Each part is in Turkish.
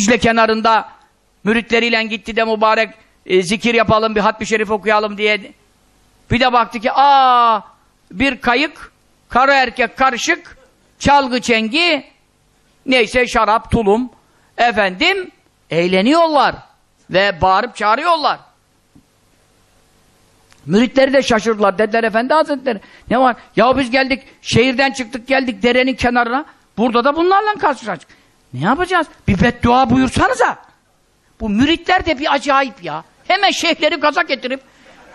Dicle kenarında müritleriyle gitti de mübarek e, zikir yapalım, bir hatmi şerif okuyalım diye. Bir de baktı ki aa bir kayık, karı erkek karışık, çalgı çengi, neyse şarap, tulum, efendim eğleniyorlar ve bağırıp çağırıyorlar. Müritleri de şaşırdılar. Dediler efendi hazretleri ne var? Ya biz geldik şehirden çıktık geldik derenin kenarına. Burada da bunlarla karşılaştık. Ne yapacağız? Bir beddua buyursanıza. Bu müritler de bir acayip ya. Hemen şeyhleri gaza getirip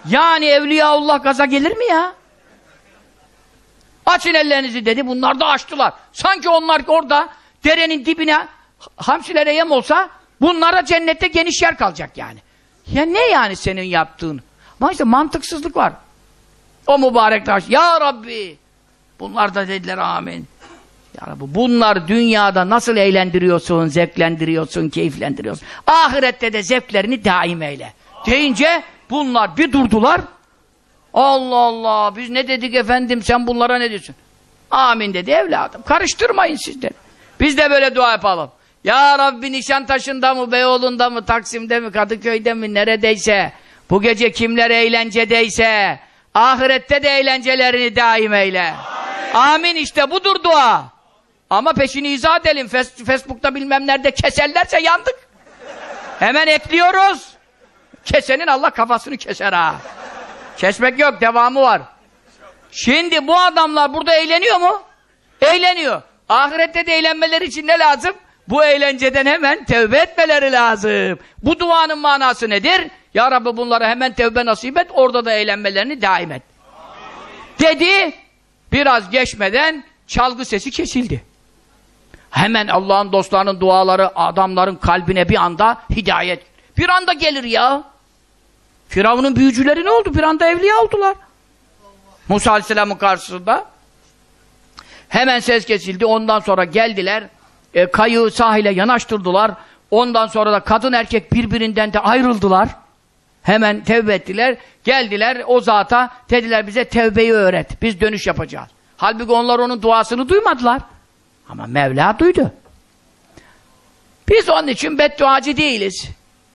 yani Evliyaullah gaza gelir mi ya? Açın ellerinizi dedi. Bunlar da açtılar. Sanki onlar orada derenin dibine hamsilere yem olsa bunlara cennette geniş yer kalacak yani. Ya ne yani senin yaptığın? Ama işte mantıksızlık var. O mübarek taş. Ya Rabbi! Bunlar da dediler amin. Ya Rabbi bunlar dünyada nasıl eğlendiriyorsun, zevklendiriyorsun, keyiflendiriyorsun. Ahirette de zevklerini daim eyle. Deyince bunlar bir durdular. Allah Allah biz ne dedik efendim sen bunlara ne diyorsun? Amin dedi evladım. Karıştırmayın siz de. Biz de böyle dua yapalım. Ya Rabbi Nişantaşı'nda mı, Beyoğlu'nda mı, Taksim'de mi, Kadıköy'de mi, neredeyse bu gece kimler eğlencedeyse ahirette de eğlencelerini daim eyle. Amin, işte budur dua. Ama peşini izah edelim. Facebook'ta bilmem nerede keserlerse yandık. Hemen ekliyoruz. Kesenin Allah kafasını keser ha. Kesmek yok, devamı var. Şimdi bu adamlar burada eğleniyor mu? Eğleniyor. Ahirette de eğlenmeleri için ne lazım? Bu eğlenceden hemen tevbe etmeleri lazım. Bu duanın manası nedir? Ya Rabbi bunlara hemen tevbe nasip et, orada da eğlenmelerini daim et. Dedi, biraz geçmeden çalgı sesi kesildi. Hemen Allah'ın dostlarının duaları adamların kalbine bir anda hidayet. Bir anda gelir ya. Firavun'un büyücüleri ne oldu? Bir anda evliya oldular. Musa Aleyhisselam'ın karşısında. Hemen ses kesildi. Ondan sonra geldiler. E, kayığı sahile yanaştırdılar. Ondan sonra da kadın erkek birbirinden de ayrıldılar. Hemen tevbe ettiler. Geldiler o zata dediler bize tevbeyi öğret. Biz dönüş yapacağız. Halbuki onlar onun duasını duymadılar. Ama Mevla duydu. Biz onun için bedduacı değiliz.